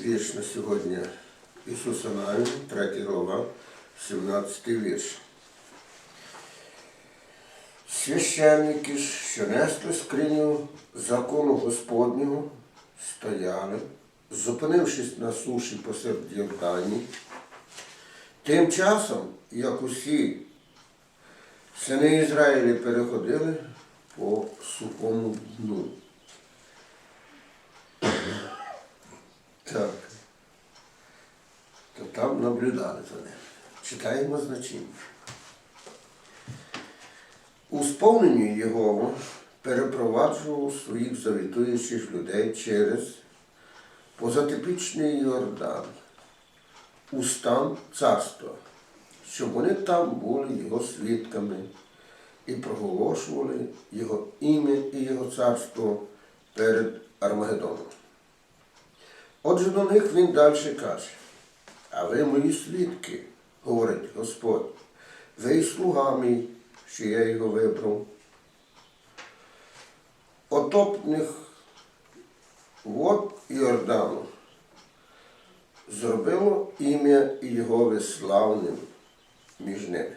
вірш на сьогодні Ісуса Навін, 3 глава, 17 вірш. Священники що несли скриню закону Господнього, стояли, зупинившись на суші посеред Йордані. Тим часом, як усі сини Ізраїлі переходили по сухому дну. Так. То там наблюдали за ним. Читаємо значення. У сповненні його перепроваджував своїх завітуючих людей через позатипічний Йордан у стан царства, щоб вони там були його свідками і проголошували його ім'я і його царство перед Армагеддоном. Отже, до них він далі каже, а ви мої свідки, говорить Господь, ви й слуга мій, що я його вибрав. Отопних вод Йордану зробило ім'я Його славним між ними.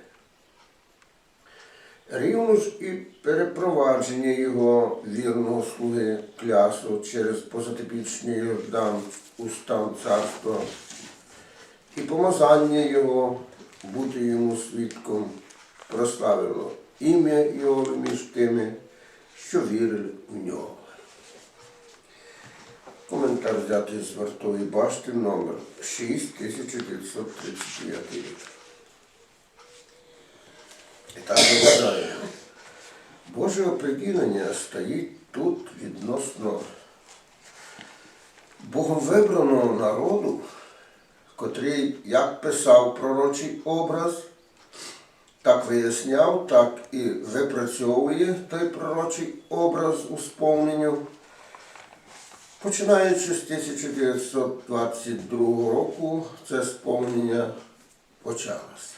Рівно ж і перепровадження його вірного слуги клясу через позатипічний Йордан у стан царства і помазання його бути йому свідком прославило ім'я його між тими, що вірили в нього. Коментар взятий з вартової башти номер 6939 рік. І так виглядає. Боже оприділення стоїть тут відносно Богом вибраного народу, котрий як писав пророчий образ, так виясняв, так і випрацьовує той пророчий образ у сповненню. Починаючи з 1922 року, це сповнення почалося.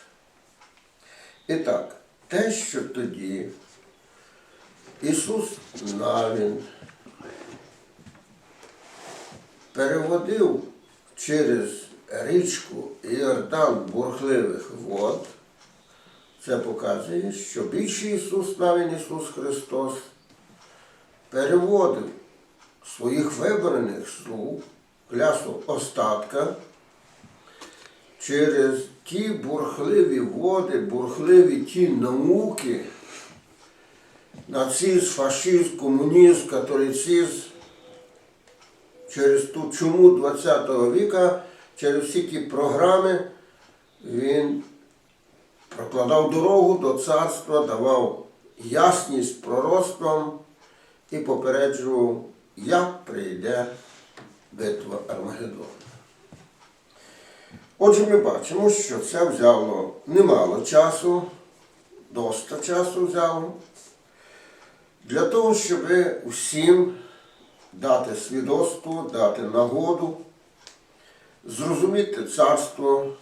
І так, те, що тоді Ісус Навін переводив через річку Іордан бурхливих вод, це показує, що більший Ісус Навін Ісус Христос переводив своїх вибраних слуг, клясу остатка, через ті бурхливі води, бурхливі ті науки, нацизм, фашизм, комунізм, католицизм, через ту чуму ХХ віка, через всі ті програми він прокладав дорогу до царства, давав ясність пророцтвам і попереджував, як прийде битва Армагеддону. Отже, ми бачимо, що це взяло немало часу, доста часу взяло, для того, щоб усім дати свідоцтво, дати нагоду, зрозуміти царство,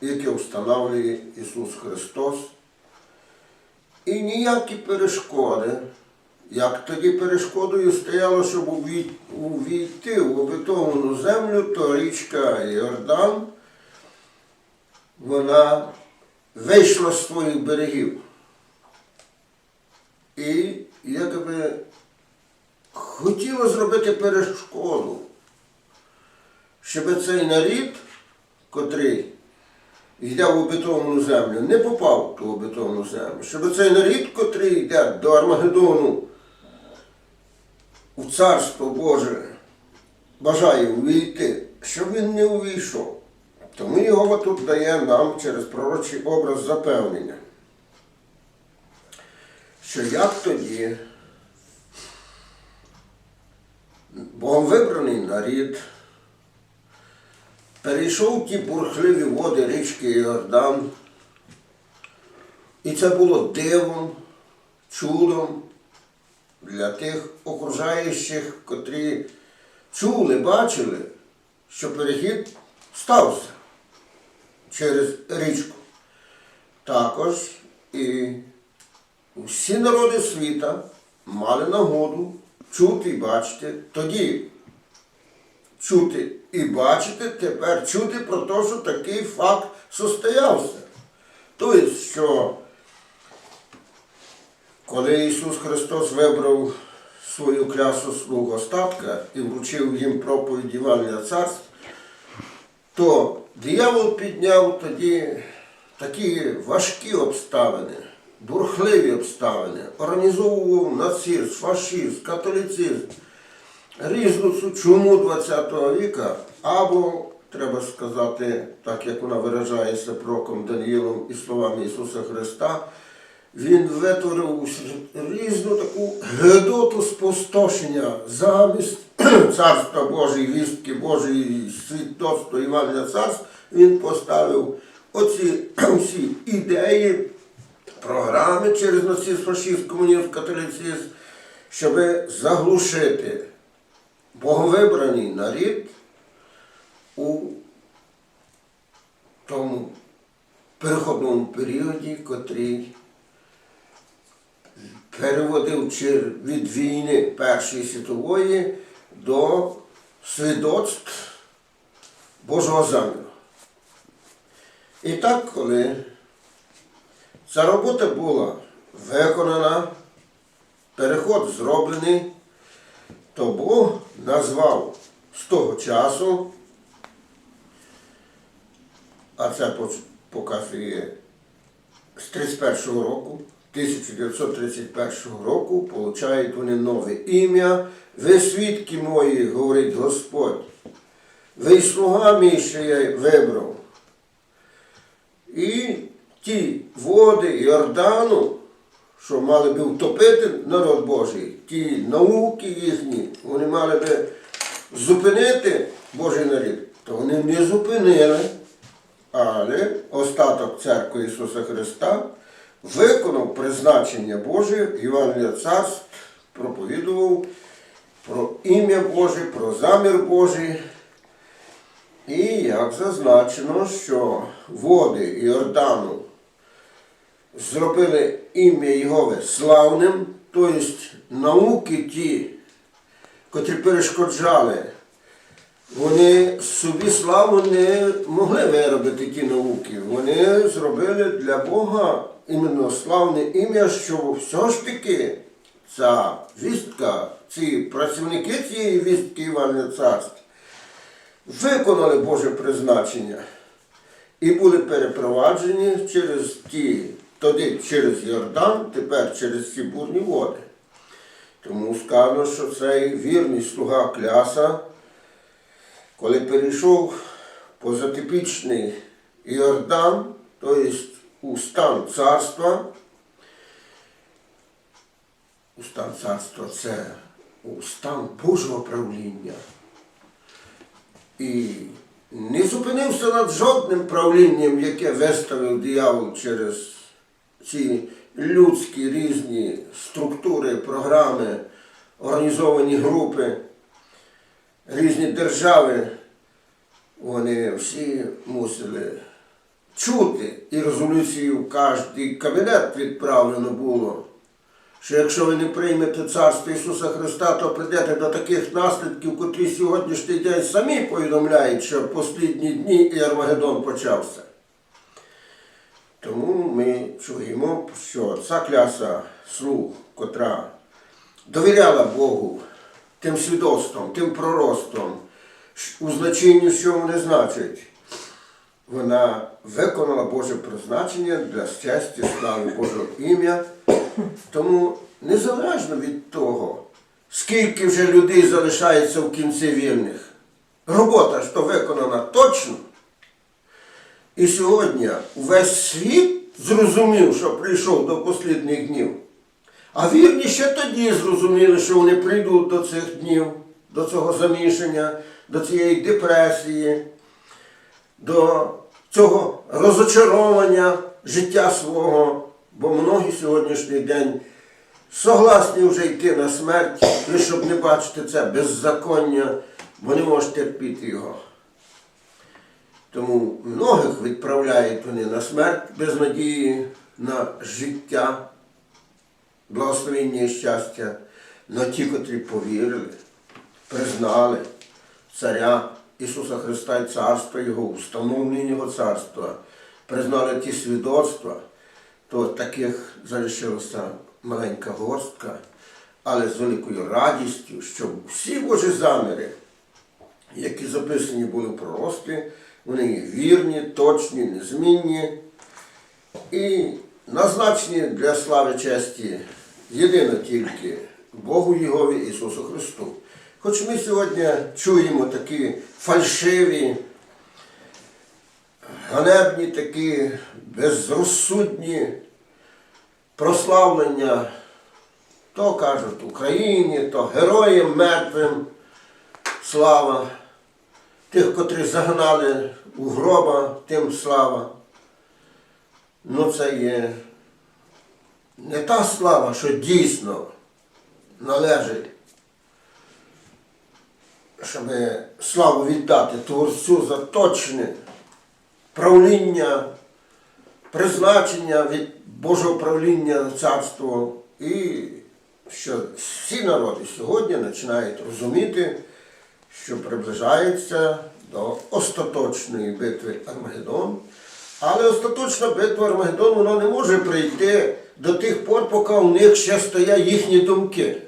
яке встановлює Ісус Христос, і ніякі перешкоди, як тоді перешкодою стояло, щоб увійти в обетовану землю, то річка Йордан, вона вийшла з своїх берегів. І якби хотіла зробити перешкоду, щоб цей нарід, котрий йде в обетовану землю, не попав в ту обетовану землю, щоб цей нарід, котрий йде до Армагеддону, у Царство Боже, бажає увійти, щоб він не увійшов. Тому його тут дає нам через пророчий образ запевнення, що як тоді Богом вибраний нарід перейшов ті бурхливі води річки Йордан, і це було дивом, чудом для тих окружаючих, котрі чули, бачили, що перехід стався через річку. Також і всі народи світа мали нагоду чути і бачити тоді, чути і бачити, тепер чути про те, що такий факт состоявся. Тобто, що коли Ісус Христос вибрав свою клясу слуг остатка і вручив їм проповідь Івангелія Царств, то диявол підняв тоді такі важкі обставини, бурхливі обставини, організовував нацизм, фашизм, католицизм, різну цю чуму ХХ віка, або, треба сказати, так як вона виражається пророком Даніїлом і словами Ісуса Христа, він витворив різну таку гедоту спустошення замість Царства Божої, вістки Божої, свідоцтва Івангелія Царств, він поставив оці всі ідеї, програми через нацизм, фашизм, комунізм, католицизм, щоб заглушити боговибраний нарід у тому переходному періоді, котрий переводив від війни Першої світової до свідоцтв Божого заміру. І так, коли ця робота була виконана, переход зроблений, то Бог назвав з того часу, а це показує з 31 року, 1931 року, получають вони нове ім'я. Ви свідки мої, говорить Господь. Ви й слуга мій, що я вибрав. І ті води Йордану, що мали би втопити народ Божий, ті науки їхні, вони мали би зупинити Божий народ, то вони не зупинили. Але остаток церкви Ісуса Христа виконав призначення Боже, Євангелія Царств, проповідував про ім'я Боже, про замір Божий. І як зазначено, що води Іордану зробили ім'я Єгови славним, тобто науки ті, котрі перешкоджали вони собі славу не могли виробити ті науки. Вони зробили для Бога іменно славне ім'я, що все ж таки ця вістка, ці працівники цієї вістки Івана Царств виконали Боже призначення і були перепроваджені через ті, тоді через Йордан, тепер через ці бурні води. Тому сказано, що цей вірний слуга Кляса коли перейшов позатипічний Іордан, тобто у стан царства, у стан царства це у стан Божого правління. І не зупинився над жодним правлінням, яке виставив диявол через ці людські різні структури, програми, організовані групи різні держави, вони всі мусили чути, і резолюцію в кожний кабінет відправлено було, що якщо ви не приймете царство Ісуса Христа, то прийдете до таких наслідків, котрі сьогоднішній день самі повідомляють, що в послідні дні і Армагеддон почався. Тому ми чуємо, що ця кляса слуг, котра довіряла Богу тим свідоцтвом, тим пророцтвом, у значенні, що вони значать. Вона виконала Боже призначення для щастя, слави Божого ім'я. Тому незалежно від того, скільки вже людей залишається в кінці вільних, робота ж то виконана точно. І сьогодні увесь світ зрозумів, що прийшов до послідних днів. А вірні ще тоді зрозуміли, що вони прийдуть до цих днів, до цього замішання, до цієї депресії, до цього розочаровання життя свого. Бо многі сьогоднішній день согласні вже йти на смерть, лише щоб не бачити це беззаконня, бо не можуть терпіти його. Тому многих відправляють вони на смерть без надії на життя благословення і щастя, но ті, котрі повірили, признали Царя Ісуса Христа і Царства Його, установлення Його царства, признали ті свідоцтва, то таких залишилася маленька горстка, але з великою радістю, щоб всі Божі заміри, які записані були в пророцтві, вони вірні, точні, незмінні і назначені для слави честі єдино тільки Богу Єгові Ісусу Христу. Хоч ми сьогодні чуємо такі фальшиві, ганебні такі безрозсудні прославлення, то кажуть Україні, то героям мертвим слава, тих, котрі загнали у гроба, тим слава. Ну це є не та слава, що дійсно належить, щоб славу віддати Творцю за точне правління, призначення від Божого правління царство. І що всі народи сьогодні починають розуміти, що приближається до остаточної битви Армагеддон. Але остаточна битва Армагеддон вона не може прийти до тих пор, поки у них ще стоять їхні думки.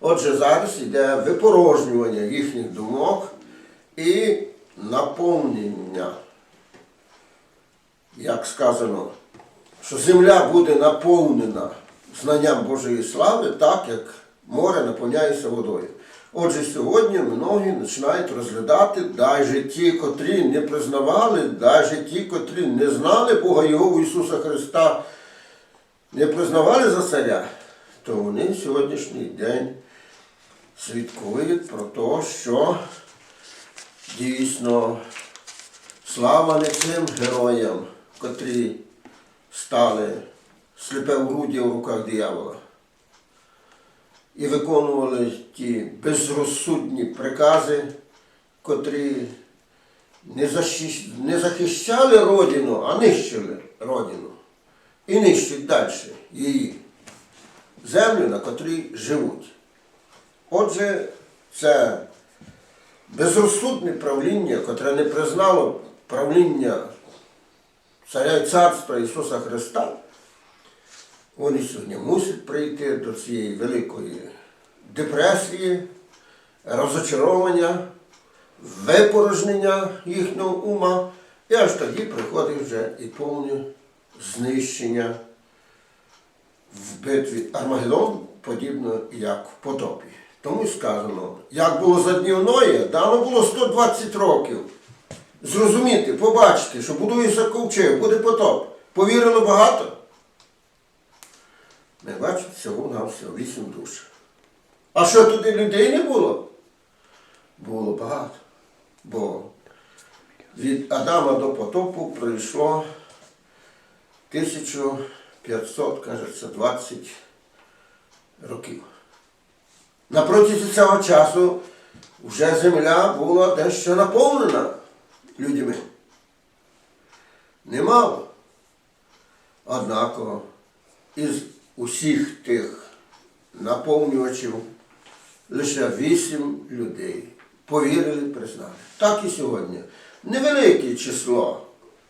Отже, зараз йде випорожнювання їхніх думок і наповнення. Як сказано, що земля буде наповнена знанням Божої слави, так як море наповняється водою. Отже, сьогодні многі починають розглядати навіть ті, котрі не признавали, навіть ті, котрі не знали Бога Його Ісуса Христа, не признавали за царя, то вони сьогоднішній день свідкують про те, що дійсно слава не цим героям, котрі стали сліпе уруддя в руках диявола і виконували ті безрозсудні прикази, котрі не, захищали родину, а нищили родину. І нищать далі її землю, на котрій живуть. Отже, це безрозсудне правління, котре не признало правління царя царства Ісуса Христа, вони сьогодні мусять прийти до цієї великої депресії, розочаровання, випорожнення їхнього ума, і аж тоді приходить вже і повне знищення в битві Армагеддон, подібно як в потопі. Тому сказано, як було за днів Ноя, дано було 120 років. Зрозуміти, побачити, що будується ковчег, буде потоп. Повірило багато? Ми бачимо всього на всього вісім душ. А що туди людей не було? Було багато. Бо від Адама до потопу пройшло 1500, кажеться, 20 років. На протязі цього часу вже земля була дещо наповнена людьми. Немало. Однако із усіх тих наповнювачів лише вісім людей повірили, признали. Так і сьогодні. Невелике число,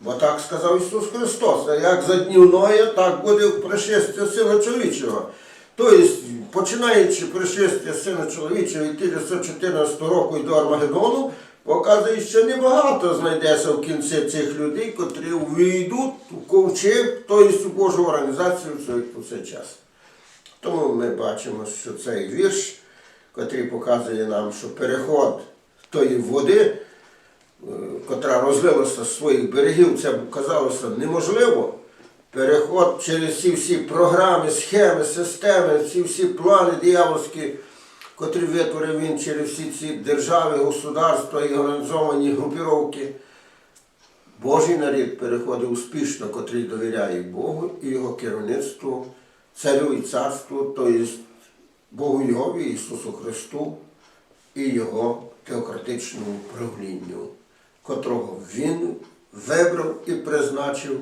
бо так сказав Ісус Христос, а як за днів Ноя, так буде пришестя Сина Чоловічого. Тобто, починаючи пришестя Сина Чоловічого від 1914 року і до Армагеддону, показує, що небагато знайдеться в кінці цих людей, котрі увійдуть у ковчег, тобто Божу організацію у цей час. Тому ми бачимо, що цей вірш, котрий показує нам, що переход тої води, е, котра розлилася з своїх берегів, це казалося неможливо. Переход через ці всі програми, схеми, системи, ці всі плани диявольські, котрі витворив він через всі ці держави, государства і організовані групіровки. Божий нарід переходить успішно, котрий довіряє Богу і його керівництву, царю і царству, тобто Богу Йові, Ісусу Христу і Його теократичному правлінню, котрого Він вибрав і призначив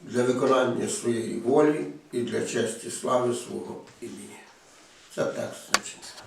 для виконання своєї волі і для честі слави свого імені. Це текст значить.